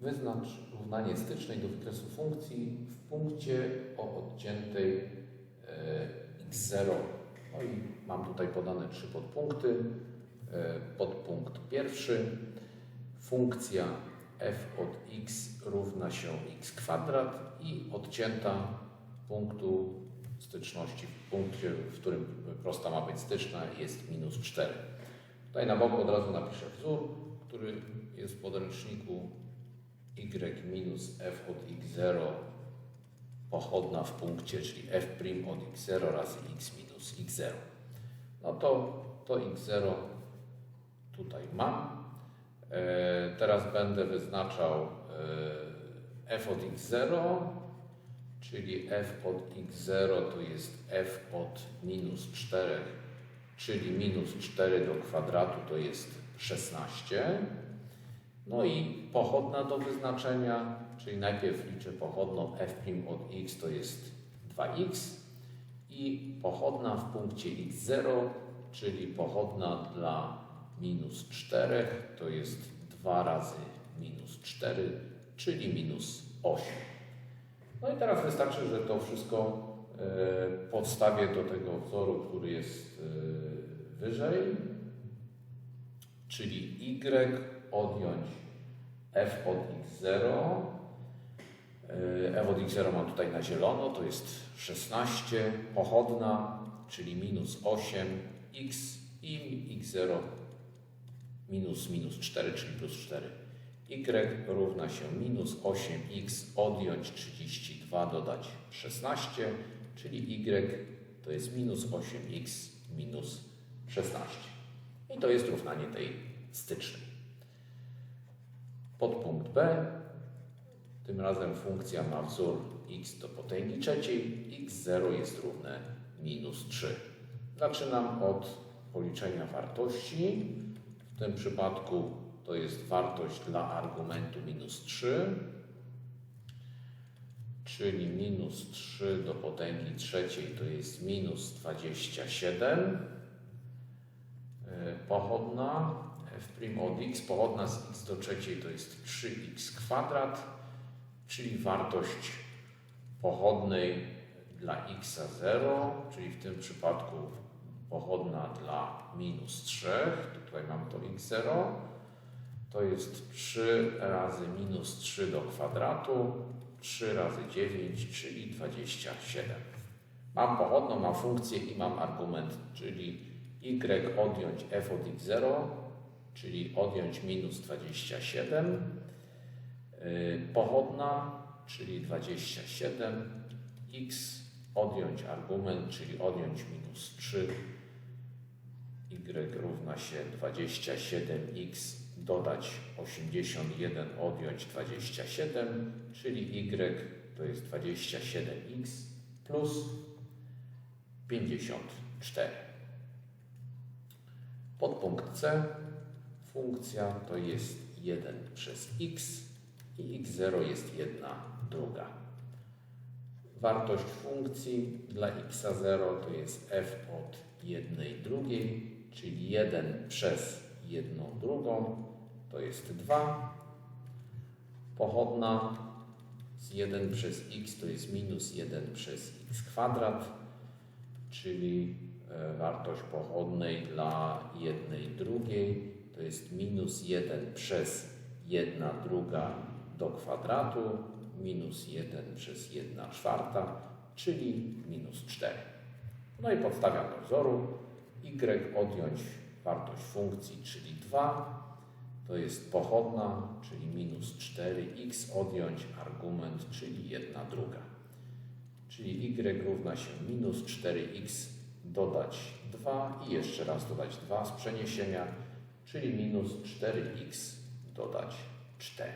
Wyznacz równanie stycznej do wykresu funkcji w punkcie o odciętej e, x0. No i mam tutaj podane trzy podpunkty. E, Podpunkt pierwszy. Funkcja f od x równa się x kwadrat i odcięta punktu styczności w punkcie, w którym prosta ma być styczna jest minus 4. Tutaj na boku od razu napiszę wzór, który jest w podręczniku y minus f od x0 pochodna w punkcie, czyli f' od x0 razy x minus x0. No to to x0 tutaj mam. E, teraz będę wyznaczał e, f od x0, czyli f od x0 to jest f od minus 4, czyli minus 4 do kwadratu to jest 16. No i pochodna do wyznaczenia, czyli najpierw liczę pochodną f' od x to jest 2x i pochodna w punkcie x0, czyli pochodna dla minus 4 to jest 2 razy minus 4, czyli minus 8. No i teraz wystarczy, że to wszystko e, podstawię do tego wzoru, który jest e, wyżej, czyli y odjąć f od x0. E, f od x0 mam tutaj na zielono, to jest 16, pochodna, czyli minus 8, x i x0 minus minus 4, czyli plus 4. y równa się minus 8x odjąć 32 dodać 16, czyli y to jest minus 8x minus 16. I to jest równanie tej stycznej. Podpunkt B. Tym razem funkcja ma wzór x do potęgi trzeciej. x0 jest równe minus 3. Zaczynam od policzenia wartości. W tym przypadku to jest wartość dla argumentu minus 3, czyli minus 3 do potęgi trzeciej to jest minus 27. E, Pochodna f' od x, pochodna z x do trzeciej to jest 3x kwadrat, czyli wartość pochodnej dla x 0, czyli w tym przypadku pochodna dla minus 3, tutaj mam to x0, to jest 3 razy minus 3 do kwadratu, 3 razy 9, czyli 27. Mam pochodną, mam funkcję i mam argument, czyli y odjąć f od x0, czyli odjąć minus 27, yy, pochodna, czyli 27, x odjąć argument, czyli odjąć minus 3, y równa się 27x dodać 81 odjąć 27, czyli y to jest 27x plus 54. Podpunkt C. Funkcja to jest 1 przez x i x0 jest 1 druga. Wartość funkcji dla x0 to jest f od 1 drugiej, czyli 1 przez 1 drugą to jest 2. Pochodna z 1 przez x to jest minus 1 przez x kwadrat, czyli e, wartość pochodnej dla 1 drugiej to jest minus 1 przez 1 druga do kwadratu, minus 1 przez 1 czwarta, czyli minus 4. No i podstawiam do wzoru y odjąć wartość funkcji, czyli 2, to jest pochodna, czyli minus 4x odjąć argument, czyli 1 druga. Czyli y równa się minus 4x dodać 2 i jeszcze raz dodać 2 z przeniesienia, czyli minus 4x dodać 4.